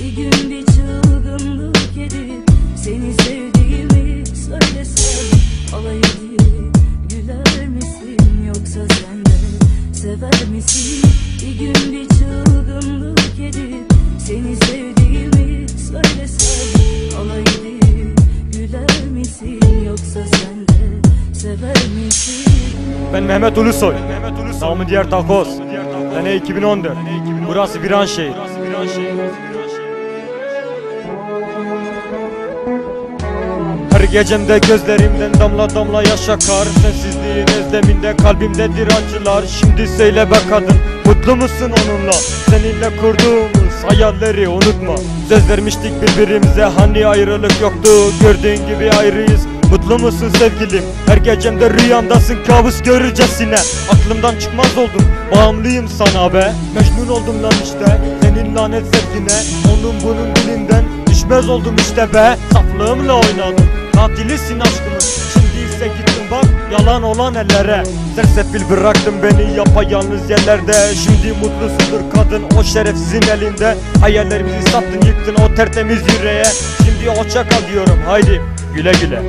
Bir gün bir çılgınlık edip Seni sevdiğimi söylesem Alay edip güler misin Yoksa sen de sever misin Bir gün bir çılgınlık edip Seni sevdiğimi söylesem Alay edip güler misin Yoksa sen de sever misin Ben Mehmet Ulusoy. Namı diğer Takoz. Sene 2014. Burası Viranşehir. Her gecemde gözlerimden damla damla yaş akar Sensizliğin özleminde kalbimdedir acılar Şimdi söyle be kadın mutlu musun onunla? Seninle kurduğumuz hayalleri unutma. Söz vermiştik birbirimize hani ayrılık yoktu? Gördüğün gibi ayrıyız. Mutlu musun sevgilim? Her gecemde rüyamdasın kabus görürcesine Aklımdan çıkmaz oldum Bağımlıyım sana be. Mecnun oldum lan işte Senin lanet sevgine. Onun bunun dilinden Düşmez oldum işte be. Saflığımla oynadım Katilisin aşkımın Şimdi ise gittim bak Yalan olan ellere. Sersefil bıraktın beni yapayalnız yerlerde. Şimdi mutlusudur kadın o şerefsizin elinde. Hayallerimizi sattın yıktın o tertemiz yüreğe. Şimdi hoşça kal diyorum haydi güle güle